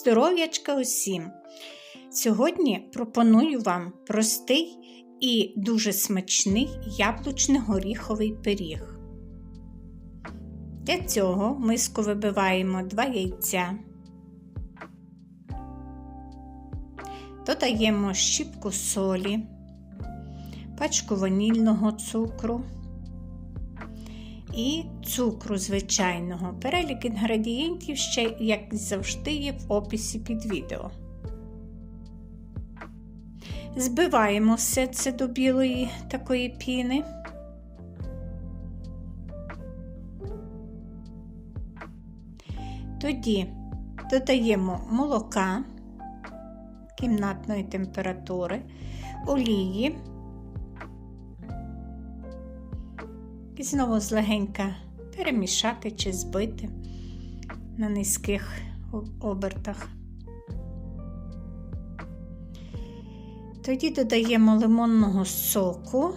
Здоров'ячка усім! Сьогодні пропоную вам простий і дуже смачний яблучно-горіховий пиріг. Для цього в миску вибиваємо 2 яйця, додаємо щіпку солі, пачку ванільного цукру і цукру звичайного. Перелік інгредієнтів ще, як завжди, є в описі під відео. Збиваємо все це до білої такої піни. Тоді додаємо молока кімнатної температури, олії. І знову злегенька перемішати чи збити на низьких обертах. Тоді додаємо лимонного соку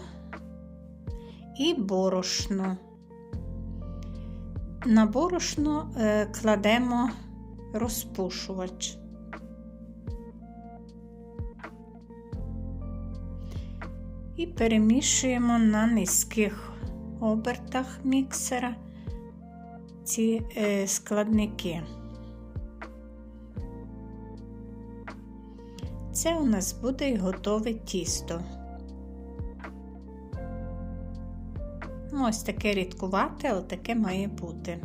і борошно. На борошно е, кладемо розпушувач. І перемішуємо на низьких обертах міксера ці е, складники. Це у нас буде і готове тісто. Ну, ось таке рідкувате, але таке має бути.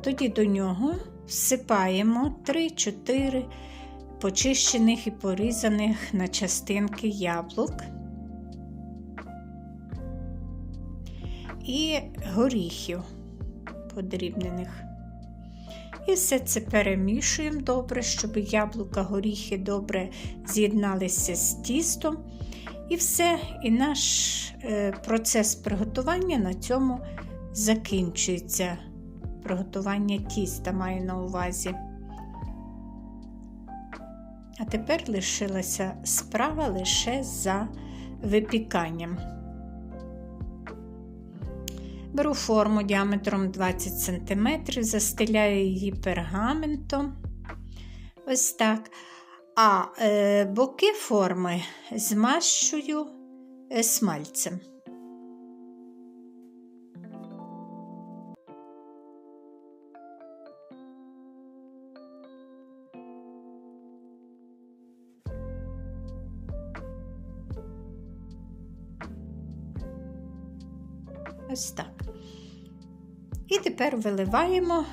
Тоді до нього всипаємо 3-4 почищених і порізаних на частинки яблук. І горіхів подрібнених. І все це перемішуємо добре, щоб яблука, горіхи добре з'єдналися з тістом. І все, і наш е, процес приготування на цьому закінчується. Приготування тіста маю на увазі. А тепер лишилася справа лише за випіканням. Беру форму діаметром 20 см, застеляю її пергаментом. Ось так. А е, боки форми змащую смальцем. Ось так. І тепер виливаємо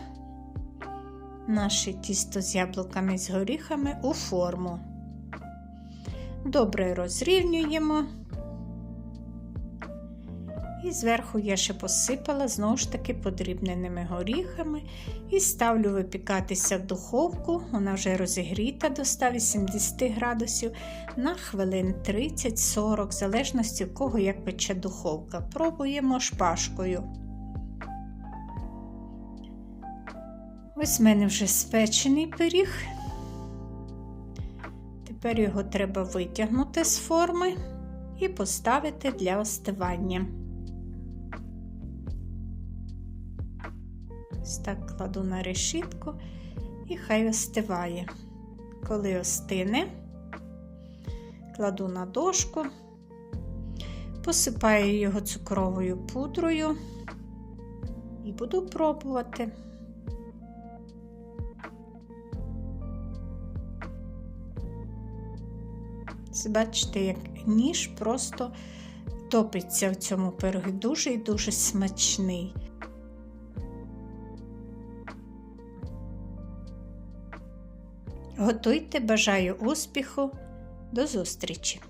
наше тісто з яблуками з горіхами у форму. Добре розрівнюємо. І зверху я ще посипала, знову ж таки, подрібненими горіхами і ставлю випікатися в духовку, вона вже розігріта до 180 градусів на хвилин 30-40, в залежності в кого як пече духовка. Пробуємо шпажкою. Ось в мене вже спечений пиріг. Тепер його треба витягнути з форми і поставити для остивання. Ось так кладу на решітку і хай остиває. Коли остине, кладу на дошку, посипаю його цукровою пудрою і буду пробувати. Бачите, як ніж просто топиться в цьому пирогі, дуже і дуже смачний. Готуйте, бажаю успіху, до зустрічі!